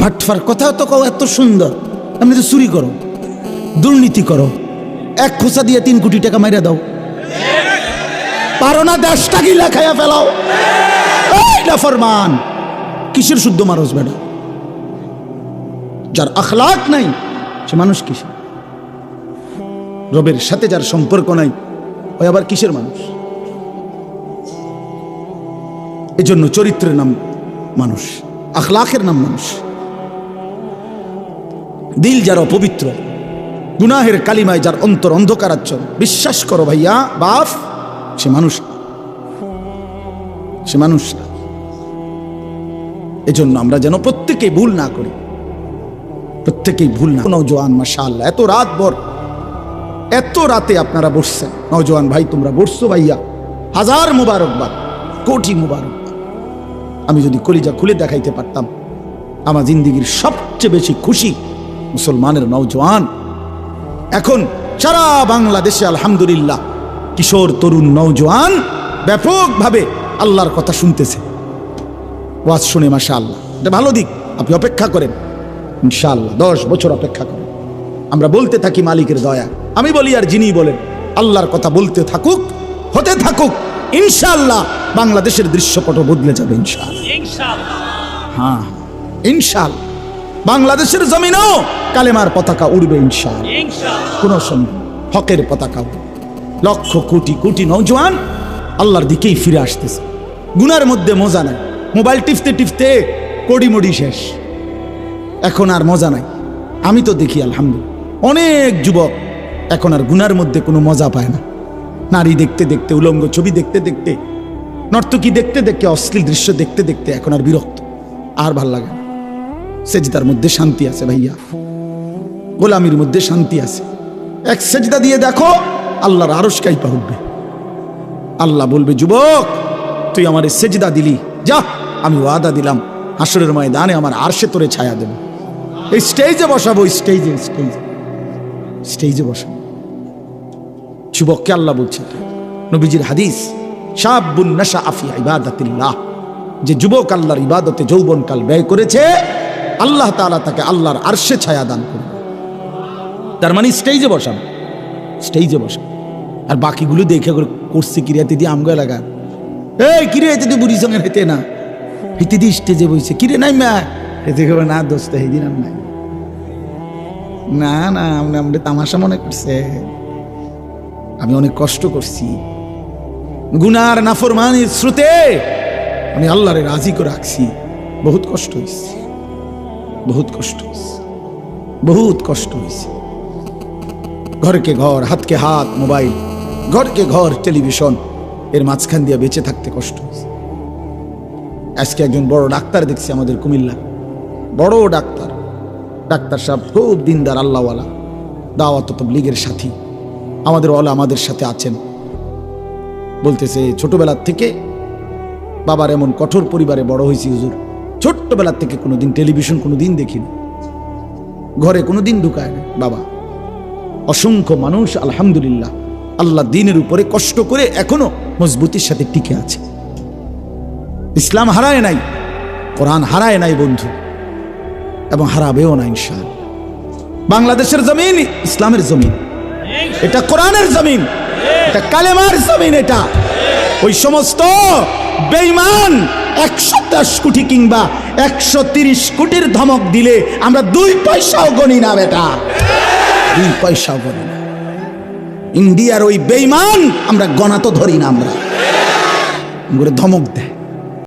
ফাটফার কথা তো কও, এত সুন্দর। আপনি তো চুরি করো, দুর্নীতি করো। এক খোসা দিয়ে তিন কোটি টাকা মাইরা দাও। পারো না দেশটা কি লেখাইয়া ফেলাও। ফরমান। কিসের শুদ্ধ মানুষ বেটা? যার আখলাক নাই, সে মানুষ কিসের? রবের সাথে যার সম্পর্ক নাই ওই আবার কিসের মানুষ? এজন্য চরিত্রের নাম মানুষ। আখলাখের নাম মানুষ। দিল যার অপবিত্র, গুনাহের কালিমায় যার অন্তর অন্ধকারাচ্ছন বিশ্বাস করো ভাইয়া বাপ সে মানুষ সে মানুষ এজন্য আমরা যেন প্রত্যেকেই ভুল না করি। প্রত্যেকেই ভুল না। নৌজওয়ান মাশাআল্লাহ, এত রাত ভর, এত রাতে আপনারা বসছেন। নৌজওয়ান ভাই, তোমরা বসছো ভাইয়া। হাজার মুবারকবাদ, কোটি মুবারকবাদ। আমি যদি কলিজা খুলে দেখাইতে পারতাম, আমার জিন্দিগির সবচেয়ে বেশি খুশি মুসলমানের নৌজওয়ান এখন সারা বাংলাদেশে আলহামদুলিল্লাহ কিশোর, তরুণ নৌজওয়ান ব্যাপকভাবে আল্লাহর কথা শুনতেছে। ওয়াজ শুনে মাসা আল্লাহ এটা ভালো দিক, আপনি অপেক্ষা করেন। ইনশাআল্লাহ, দশ বছর অপেক্ষা করেন। আমরা বলতে থাকি মালিকের দয়া। আমি বলি আর যিনি বলেন, আল্লাহর কথা বলতে থাকুক, হতে থাকুক। ইনশাআল্লাহ বাংলাদেশের দৃশ্যপট বদলে যাবে ইনশাআল্লাহ। হ্যাঁ ইনশাআল্লাহ। বাংলাদেশের জমিনও কালেমার পতাকা উড়বে ইনশাআল্লাহ। কোনো সন্দেহ হকের পতাকা। লক্ষ কোটি কোটি নৌজওয়ান আল্লাহর দিকেই ফিরে আসতেছে। গুনার মধ্যে মজা নাই। মোবাইল টিপতে টিপতে কড়ি মড়ি শেষ। এখন আর মজা নাই। আমি তো দেখি আলহামদুলিল্লাহ। অনেক যুবক এখন আর গুনার মধ্যে কোনো মজা পায় না। নারী দেখতে দেখতে উলঙ্গ ছবি দেখতে দেখতে নর্তকী দেখতে দেখতে, অশ্লীল দৃশ্য দেখতে দেখতে এখন আর বিরক্ত। আর ভালো লাগে না। সেজদার মধ্যে শান্তি আছে ভাইয়া। গোলামির মধ্যে শান্তি আছে। এক সেজদা দিয়ে দেখো, আল্লাহর আরস কাইপা উঠবে। আল্লাহ বলবে, যুবক, তুই আমার সেজদা দিলি। যা, আমি ওয়াদা দিলাম। হাসরের ময়দানে আমার আরশে তোরে ছায়া দেব। এই স্টেজে বসাবো, স্টেজে স্টেজে। স্টেজে বসাবো। যুবককে আল্লাহ বলছে, নবীজির হাদিস শাবুন নাশা আফি ইবাদাতিল্লাহ। যে যুবক আল্লাহর ইবাদতে যৌবনকাল ব্যয় করেছে, আল্লাহ তাআলা তাকে আল্লাহর আরশে ছায়া দান করবে। তার মানে স্টেজে বসানো স্টেজে বসানো। আর বাকিগুলো দেখে করে করছে কিরিয়াতে দিয়ে আমগো এলাকা এই কিরে এতে তুই বুড়ির সঙ্গে হেতে না। হেতে দিয়ে স্টেজে বইছে, কিরে নাই মা এতে করে না দোস্ত এই দিন নাই না। না আমরা আমরা তামাশা মনে করছে। আমি অনেক কষ্ট করছি। গুনার নাফরমানির শ্রুতে আমি আল্লাহরে রাজি করে রাখছি। বহুত কষ্ট হয়েছে বহুত কষ্ট হয়েছে বহুত কষ্ট হয়েছে ঘরকে ঘর, হাতকে হাত, মোবাইল, ঘরকে ঘর, টেলিভিশন, এর মাঝখান দিয়ে বেঁচে থাকতে কষ্ট হয়েছে আজকে একজন বড় ডাক্তার দেখছি আমাদের কুমিল্লা। বড় ডাক্তার। ডাক্তার সাহেব খুব দিনদার, আল্লাহওয়ালা। দাওয়াত লীগের সাথী। আমাদের ওলা আমাদের সাথে আছেন। বলতেছে ছোটবেলার থেকে বাবার এমন কঠোর পরিবারে বড় হয়েছি হুজুর। ছোট্টবেলার থেকে কোনোদিন টেলিভিশন, কোনোদিন দেখিনি। ঘরে কোনোদিন ঢুকায় না বাবা। অসংখ্য মানুষ, আলহামদুলিল্লাহ, আল্লাহ দিনের উপরে কষ্ট করে এখনও মজবুতির সাথে টিকে আছে। ইসলাম হারায় নাই, কোরআন হারায় নাই বন্ধু, এবং হারাবেও না ইনশাল বাংলাদেশের জমিন ইসলামের জমিন। এটা কোরআনের জমিন। এটা কালেমার জমিন এটা। ওই সমস্ত বেইমান একশো দশ কোটি কিংবা একশো তিরিশ কোটির ধমক দিলে আমরা দুই পয়সাও গণি না বেটা। দুই পয়সাও গণি না। ইন্ডিয়ার ওই বেইমান আমরা গণা তো ধরি না আমরা। ধমক দেয়